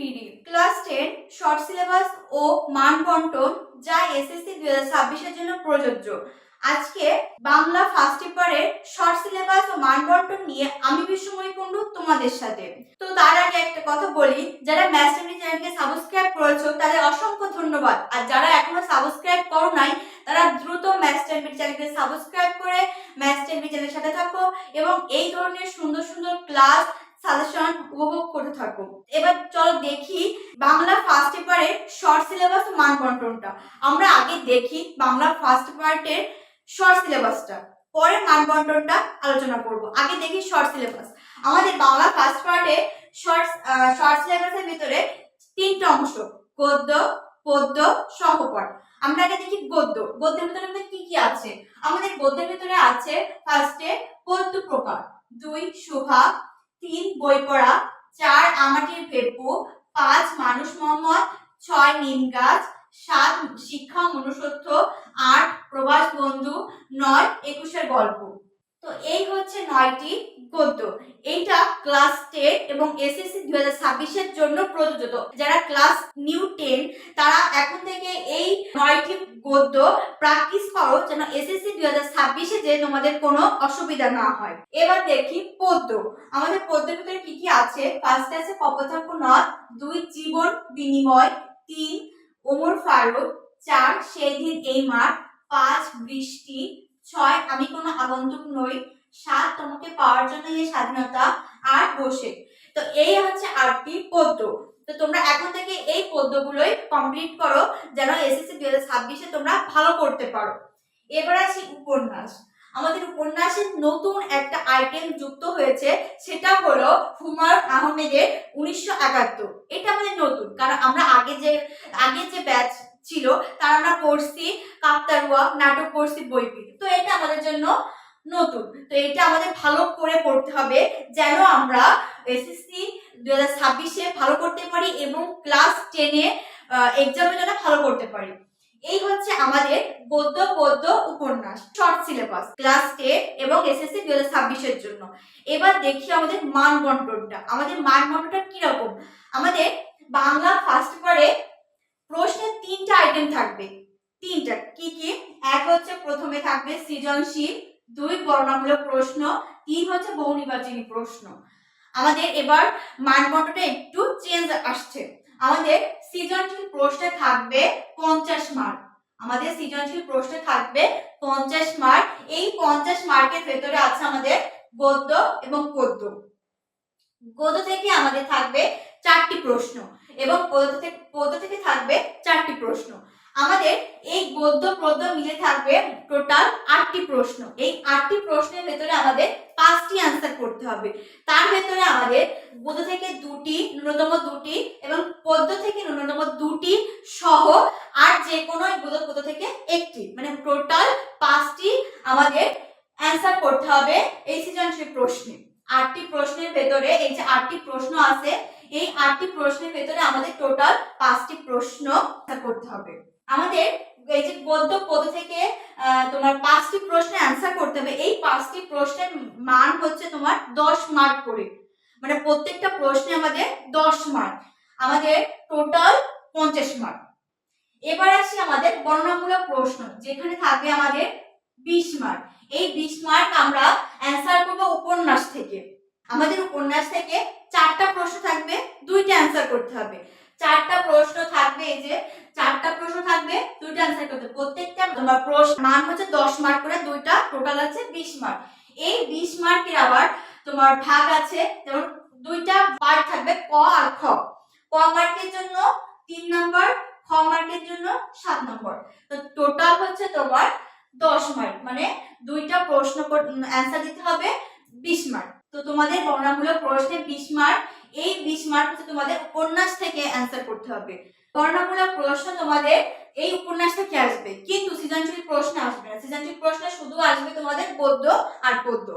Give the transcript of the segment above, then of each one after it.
BD class ten short syllabus ও মান বন্টন যা এসএসসি দুই হাজার ছাব্বিশের জন্য প্রযোজ্য। আজকে বাংলা ফার্স্ট পেপারের শর্ট সিলেবাস ও মান বন্টন নিয়ে আমি বিশ্বময়ী কুণ্ডু তোমাদের সাথে। তো তার আগে একটা কথা বলি, যারা ম্যাস্টারি চ্যানেলকে সাবস্ক্রাইব করেছ, তাদের অসংখ্য ধন্যবাদ। আর যারা এখনও সাবস্ক্রাইব করো নাই, তারা দ্রুত ম্যাস্টারি চ্যানেলকে সাবস্ক্রাইব করে ম্যাস্টারি চ্যানেলের সাথে থাকো এবং এই ধরনের সুন্দর সুন্দর ক্লাস সাজেশন উপভোগ করতে থাকো। এবার চলো দেখি বাংলা ফার্স্ট পেপারের শর্ট সিলেবাস মান বন্টনটা। আমরা আগে দেখি বাংলা ফার্স্ট পার্টের শর্ট সিলেবাসটা পরে মান বন্টনটা আলোচনা করব। আগে দেখি শর্ট সিলেবাস আমাদের বাংলা ফার্স্ট পার্টে শর্ট শর্ট সিলেবাসের ভিতরে তিনটা অংশ, গদ্য, পদ্য সহপাঠ আমরা আগে দেখি গদ্য। গদ্যের ভিতরে আমাদের কি কি আছে? আমাদের গদ্যের ভিতরে আছে ফার্স্টে পদ্য প্রকার। দুই সুভা তিন বই পড়া, চার আমাটির পেপু, পাঁচ মানুষ মোহাম্মদ, ছয় নিম গাছ, সাত শিক্ষা মনুষ্যত্ব, আট প্রবাস বন্ধু, নয় একুশের গল্প। তো এই হচ্ছে নয়টি গদ্য। এইটা ক্লাস টেন এবং এসএসসি দুই হাজার ছাব্বিশের জন্য প্রযোজ্য। যারা ক্লাস নিউ টেন, তারা এখন থেকে এই নয়টি গদ্য প্র্যাকটিস করো যেন এসএসসি দুই হাজার ছাব্বিশে যে তোমাদের কোনো অসুবিধা না হয়। এবার দেখি পদ্য। আমাদের পদ্যের ভিতরে কি কি আছে? ফার্স্টে আছে কপোতাক্ষ নদ, দুই জীবন বিনিময়, তিন ওমর ফারুক, চার সেই দিন এই মাঠ, পাঁচ বৃষ্টি ছয়, আমি কোনো আগন্তুক নই। সাত, তোমাকে পাওয়ার জন্য এই স্বাধীনতা আট বসে। তো এই হচ্ছে আটটি পদ্য। তো তোমরা এখন থেকে এই পদ্যগুলোই কমপ্লিট করো, যেন এসএসসি দুই হাজার ছাব্বিশে তোমরা ভালো করতে পারো। এবার আসি উপন্যাস। আমাদের উপন্যাসের নতুন একটা আইটেম যুক্ত হয়েছে, সেটা হলো হুমায়ুন আহমেদের উনিশশো একাত্তর। এটা আমাদের নতুন, কারণ আমরা আগে যে আগে যে ব্যাচ ছিল, তার আমরা পড়ছি কাকতারুয়া নাটক পড়ছি বইপি তো এটা আমাদের জন্য নতুন। তো এটা আমাদের ভালো করে পড়তে হবে যেন আমরা এসএসসি দু হাজার ছাব্বিশে ভালো করতে পারি এবং ক্লাস টেনে এক্সামের জন্য ভালো করতে পারি। এই হচ্ছে আমাদের গদ্য পদ্য উপন্যাস শর্ট সিলেবাস ক্লাস টেন এবং এসএসসি দু হাজার ছাব্বিশের জন্য। এবার দেখি আমাদের মান বন্টনটা আমাদের মান বন্টনটা কীরকম? আমাদের বাংলা ফার্স্ট পারে প্রশ্নের তিনটা আইটেম থাকবে। তিনটা। কি কি? এক হচ্ছে প্রথমে থাকবে সৃজনশীল, দুই বর্ণামূলক প্রশ্ন, তিন হচ্ছে বহু নির্বাচনী প্রশ্ন। আমাদের এবার মানবন্টনটা একটু চেঞ্জ আসছে। আমাদের সৃজনশীল প্রশ্নে থাকবে পঞ্চাশ মার্ক আমাদের সৃজনশীল প্রশ্নে থাকবে পঞ্চাশ মার্ক এই পঞ্চাশ মার্কের ভেতরে আছে আমাদের গদ্য এবং পদ্য গদ্য থেকে আমাদের থাকবে চারটি প্রশ্ন এবং পদ্য থেকে পদ্য থেকে থাকবে চারটি প্রশ্ন। আমাদের এই গদ্য পদ্য মিলে থাকবে টোটাল আটটি প্রশ্ন। এই আটটি প্রশ্নের ভেতরে আমাদের পাঁচটি অ্যান্সার করতে হবে। তার ভেতরে আমাদের গদ্য থেকে দুটি, ন্যূনতম দুটি এবং পদ্য থেকে ন্যূনতম দুটি সহ আর যে কোনো গদ্য পদ্য থেকে একটি। মানে টোটাল পাঁচটি আমাদের অ্যান্সার করতে হবে এই সৃজনশীল প্রশ্নে। আটটি প্রশ্নের ভেতরে, এই যে আটটি প্রশ্ন আছে, এই আটটি প্রশ্নের ভেতরে আমাদের টোটাল পাঁচটি প্রশ্ন করতে হবে। আমাদের এই যে গদ্য পদ থেকে তোমার পাঁচটি প্রশ্নের অ্যান্সার করতে হবে। এই পাঁচটি প্রশ্নের মান হচ্ছে তোমার দশ মার্ক করে। মানে প্রত্যেকটা প্রশ্নে আমাদের দশ মার্ক আমাদের টোটাল পঞ্চাশ মার্ক এবার আসি আমাদের বর্ণনামূলক প্রশ্ন, যেখানে থাকবে আমাদের বিশ মার্ক এই বিশ মার্ক আমরা অ্যান্সার করব উপন্যাস থেকে। আমাদের উপন্যাস থেকে চারটা প্রশ্ন থাকবে, দুইটা অ্যান্সার করতে হবে। চারটা প্রশ্ন থাকবে, এই যে চারটা প্রশ্ন থাকবে, দুইটা অ্যান্সার করতে। প্রত্যেকটা তোমার প্রশ্ন মান হচ্ছে দশ মার্ক করে, দুইটা টোটাল আছে বিশ মার্ক এই বিশ মার্কের আবার তোমার ভাগ আছে, যেমন দুইটা পার্ট থাকবে ক আর খ। ক মার্কের জন্য তিন নম্বর খ মার্কের জন্য সাত নম্বর তো টোটাল হচ্ছে তোমার দশ মার্ক মানে অ্যান্সার দিতে হবে বিশ মার্ক তো তোমাদের বর্ণামূলক প্রশ্নে বিশ মার্ক এই বিশ মার্ক হচ্ছে তোমাদের উপন্যাস থেকে অ্যান্সার করতে হবে। বর্ণামূলক প্রশ্ন তোমাদের এই উপন্যাস থেকে আসবে, কিন্তু সৃজনশীল প্রশ্ন আসবে না। সৃজনশীল প্রশ্ন শুধু আসবে তোমাদের গদ্য আর পদ্য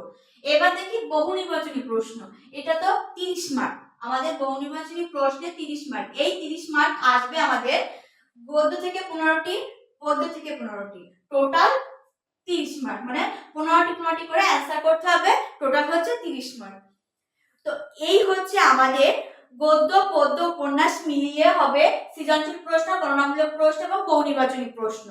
এবার দেখি বহু নির্বাচনী প্রশ্ন, এটা তো তিরিশ মার্ক আমাদের বহু নির্বাচনী প্রশ্নে তিরিশ মার্ক এই তিরিশ মার্ক আসবে আমাদের গদ্য থেকে পনেরোটি পদ্য থেকে পনেরোটি। টোটাল তিরিশ মার্ক মানে পনেরোটি পনেরোটি করে অ্যান্সার করতে হবে টোটাল হচ্ছে তিরিশ মার্ক তো এই হচ্ছে আমাদের গদ্য, পদ্য, উপন্যাস মিলিয়ে হবে সৃজনশীল প্রশ্ন, গণনামূলক প্রশ্ন এবং বহুনির্বাচনী প্রশ্ন।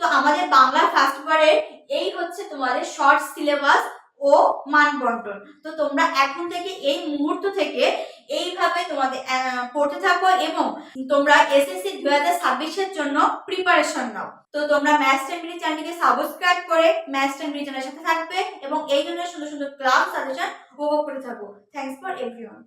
তো আমাদের বাংলা ফার্স্ট পেপারের এই হচ্ছে তোমাদের শর্ট সিলেবাস ও মান বন্টন তো তোমরা এখন থেকে এই মুহূর্ত থেকে পড়তে থাকো এবং তোমরা এসএসসি দুই হাজার ছাব্বিশের জন্য প্রিপারেশন নাও। তো তোমরা ম্যাথস টেম্পলি চ্যানেলকে সাবস্ক্রাইব করে ম্যাথস টেম্পলি চ্যানেলের সাথে থাকবে এবং এই জন্য সুন্দর সুন্দর ক্লাস সাজেশন উপভোগ করে থাকো। Thanks for everyone